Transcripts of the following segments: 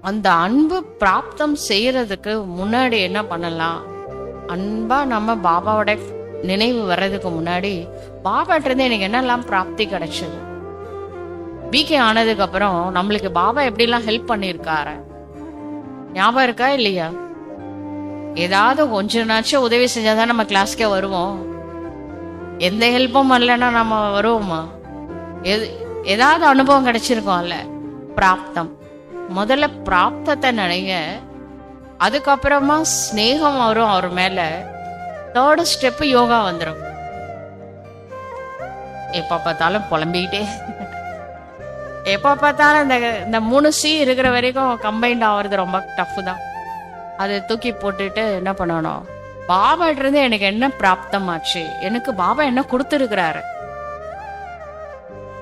அந்த அன்பு பிராப்தம் செய்யறதுக்கு முன்னாடி என்ன பண்ணலாம்? அன்பா நம்ம பாபாவோட நினைவு வர்றதுக்கு முன்னாடி பாபாட்ட இருந்து எனக்கு என்னெல்லாம் பிராப்தி கிடைச்சது? பிகே ஆனதுக்கு அப்புறம் நம்மளுக்கு பாபா எப்படிலாம் ஹெல்ப் பண்ணியிருக்காரு? ஞாபகம் இருக்கா இல்லையா? ஏதாவது கொஞ்ச நாச்சும் உதவி செஞ்சாதான் நம்ம கிளாஸ்க்கே வருவோம். எந்த ஹெல்ப்பும் பண்ணலன்னா நம்ம வருவோமா? எது ஏதாவது அனுபவம் கிடைச்சிருக்கோம்ல பிராப்தம். முதல்ல பிராப்தத்தை நினைங்க அதுக்கப்புறமா ஸ்னேகம் வரும் அவர் மேல. தேர்டு ஸ்டெப்பு யோகா வந்துடும் எப்போ பார்த்தாலும் புலம்பிக்கிட்டே. எப்போ பார்த்தாலும் இந்த இந்த மூணு சி இருக்கிற வரைக்கும் கம்பைண்ட் ஆகுறது ரொம்ப டஃப் தான். அதை தூக்கி போட்டுட்டு என்ன பண்ணணும்? பாபாட்டிருந்து எனக்கு என்ன பிராப்தமாச்சு? எனக்கு பாபா என்ன கொடுத்துருக்கிறாரு?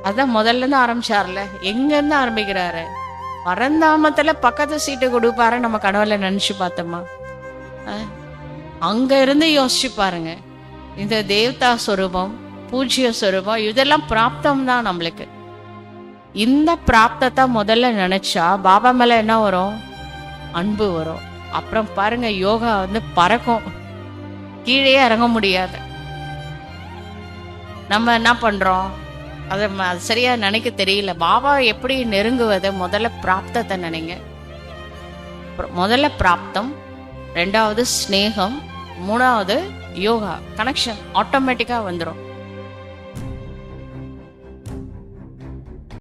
அதான் முதல்ல இருந்து ஆரம்பிச்சார்ல. எங்க இருந்து ஆரம்பிக்கிறாரு? பரந்தாமத்துல பக்கத்து சீட்டு கொடுப்பாரு நம்ம கனவுல நினைச்சு பார்த்தோமா? அங்க இருந்து யோசிச்சு பாருங்க. இந்த தேவதா சொரூபம் பூஜ்ய சொரூபம் இதெல்லாம் பிராப்தம் தான் நம்மளுக்கு. இந்த பிராப்தத்தை முதல்ல நினைச்சா பாபா மேல என்ன வரும்? அன்பு வரும். அப்புறம் பாருங்க யோகா வந்து பறக்கும். கீழே இறங்க முடியாது. நம்ம என்ன பண்றோம்? அதை ம- அது சரியாக நினைக்க தெரியல. பாபா எப்படி நெருங்குவது முதல்ல பிராப்தத்தை நினைங்க. அப்புறம் முதல்ல பிராப்தம் ரெண்டாவது ஸ்னேகம் மூணாவது யோகா. கனெக்ஷன் ஆட்டோமேட்டிக்காக வந்துடும்